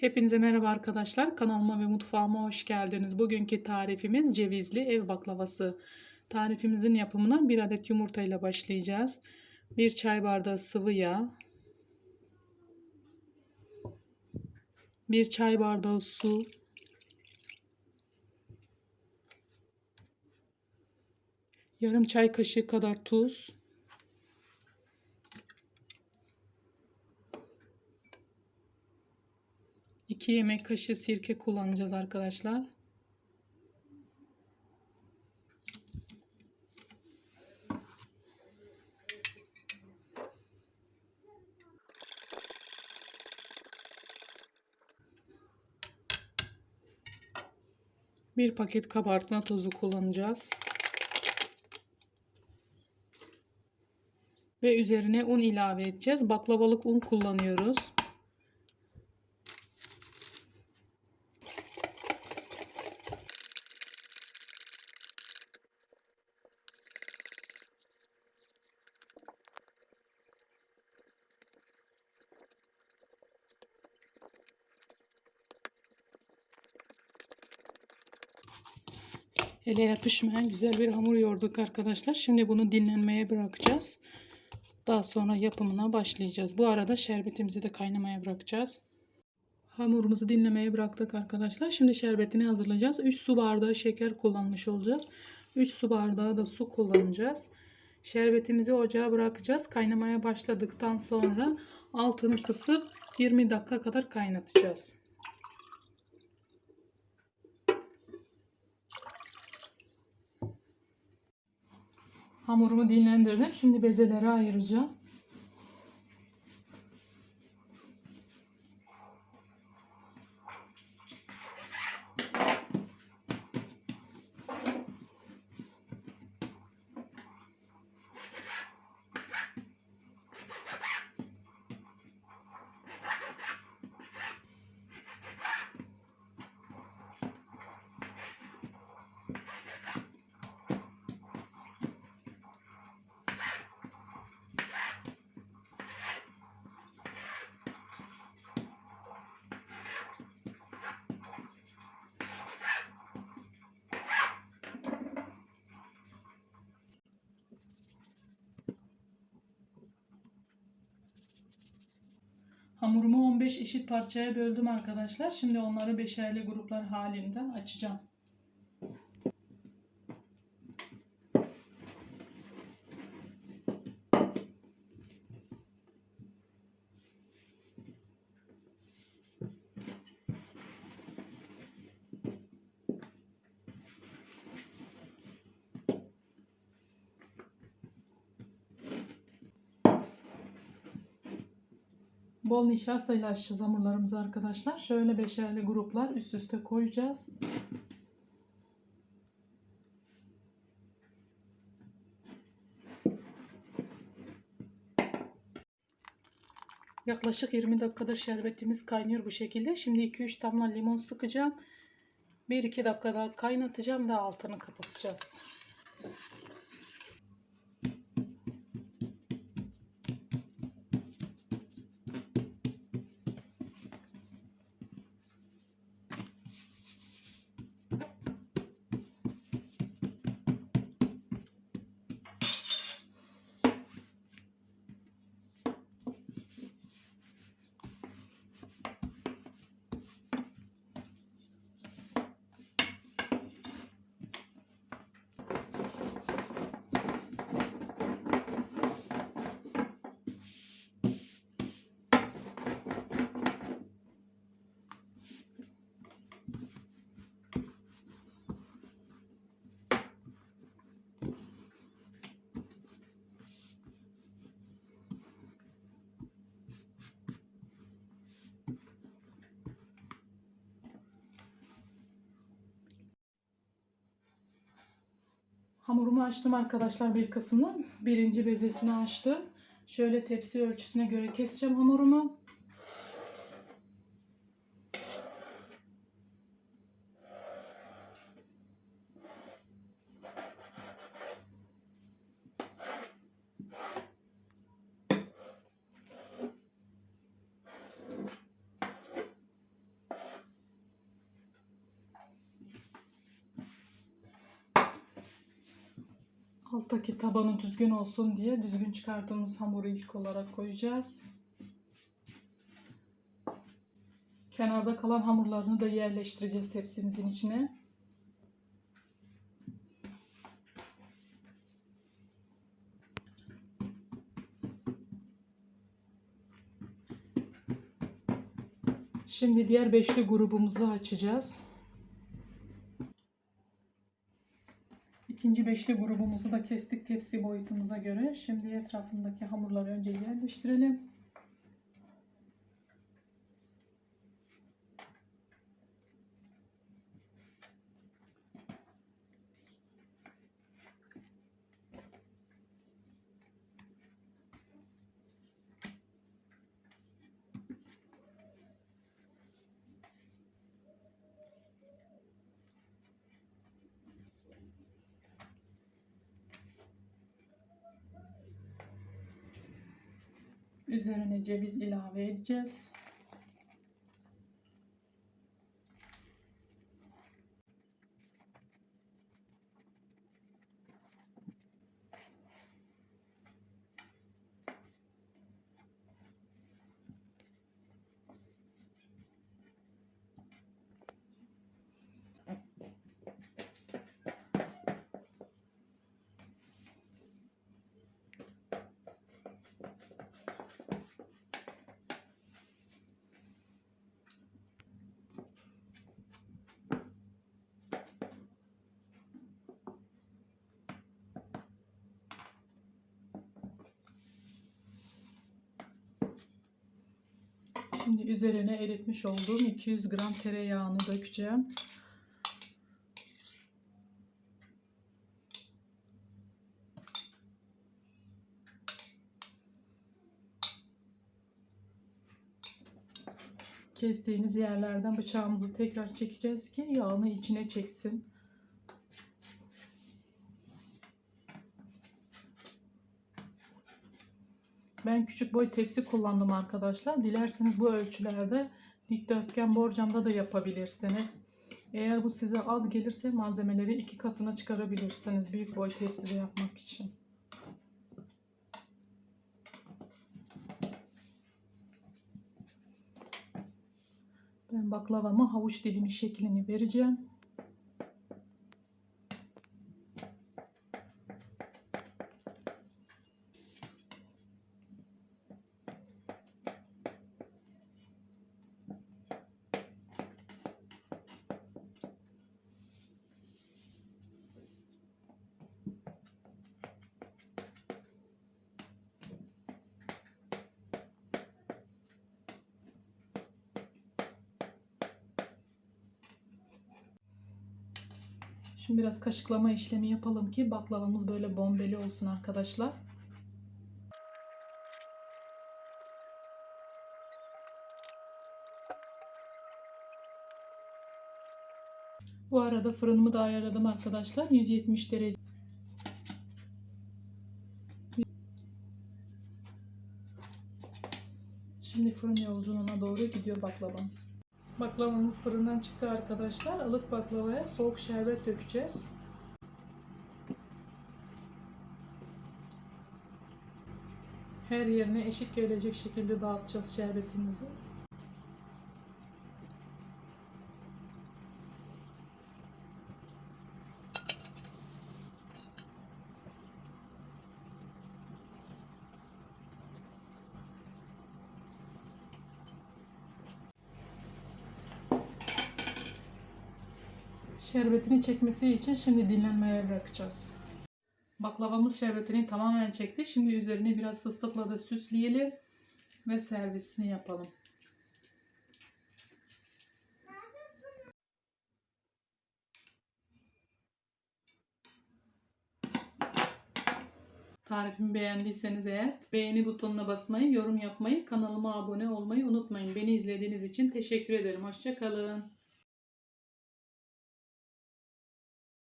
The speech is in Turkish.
Hepinize merhaba arkadaşlar. Kanalıma ve mutfağıma hoş geldiniz. Bugünkü tarifimiz cevizli ev baklavası. Tarifimizin yapımına bir adet yumurta ile başlayacağız. Bir çay bardağı sıvı yağ. Bir çay bardağı su. Yarım çay kaşığı kadar tuz. 2 yemek kaşığı sirke kullanacağız arkadaşlar. Bir paket kabartma tozu kullanacağız. Ve üzerine un ilave edeceğiz. Baklavalık un kullanıyoruz. Ele yapışmayan güzel bir hamur yoğurduk arkadaşlar. Şimdi bunu dinlenmeye bırakacağız. Daha sonra yapımına başlayacağız. Bu arada şerbetimizi de kaynamaya bırakacağız. Hamurumuzu dinlemeye bıraktık arkadaşlar. Şimdi şerbetini hazırlayacağız. 3 su bardağı şeker kullanmış olacağız. 3 su bardağı da su kullanacağız. Şerbetimizi ocağa bırakacağız. Kaynamaya başladıktan sonra altını kısıp 20 dakika kadar kaynatacağız. Hamurumu dinlendirdim. Şimdi bezelere ayıracağım. Hamurumu 15 eşit parçaya böldüm arkadaşlar. Şimdi onları beşerli gruplar halinde açacağım. Bol nişastayla açacağız hamurlarımızı arkadaşlar. Şöyle beşerli gruplar üst üste koyacağız. Yaklaşık 20 dakikadır şerbetimiz kaynıyor bu şekilde. Şimdi 2-3 damla limon sıkacağım. 1-2 dakika daha kaynatacağım ve altını kapatacağız. Hamurumu açtım arkadaşlar bir kısmını. Birinci bezesini açtım. Şöyle tepsi ölçüsüne göre keseceğim hamurumu. Alttaki tabanı düzgün olsun diye düzgün çıkardığımız hamuru ilk olarak koyacağız. Kenarda kalan hamurlarını da yerleştireceğiz tepsimizin içine. Şimdi diğer beşli grubumuzu açacağız. İkinci beşli grubumuzu da kestik tepsi boyutumuza göre. Şimdi etrafındaki hamurları önce yerleştirelim. Üzerine ceviz ilave edeceğiz. Şimdi üzerine eritmiş olduğum 200 gram tereyağını dökeceğim. Kestiğimiz yerlerden bıçağımızı tekrar çekeceğiz ki yağını içine çeksin. Ben küçük boy tepsi kullandım arkadaşlar. Dilerseniz bu ölçülerde dikdörtgen borcamda da yapabilirsiniz. Eğer bu size az gelirse malzemeleri iki katına çıkarabilirsiniz. Büyük boy tepside yapmak için. Ben baklavama havuç dilimi şeklini vereceğim. Şimdi biraz kaşıklama işlemi yapalım ki baklavamız böyle bombeli olsun arkadaşlar. Bu arada fırınımı da ayarladım arkadaşlar. 170 derece. Şimdi fırın yolculuğuna doğru gidiyor baklavamız. Baklavamız fırından çıktı arkadaşlar. Alık baklavaya soğuk şerbet dökeceğiz. Her yerine eşit gelecek şekilde dağıtacağız şerbetimizi. Şerbetini çekmesi için şimdi dinlenmeye bırakacağız. Baklavamız şerbetini tamamen çekti. Şimdi üzerine biraz fıstıkla da süsleyelim ve servisini yapalım. Tarifimi beğendiyseniz eğer beğeni butonuna basmayı, yorum yapmayı, kanalıma abone olmayı unutmayın. Beni izlediğiniz için teşekkür ederim. Hoşçakalın.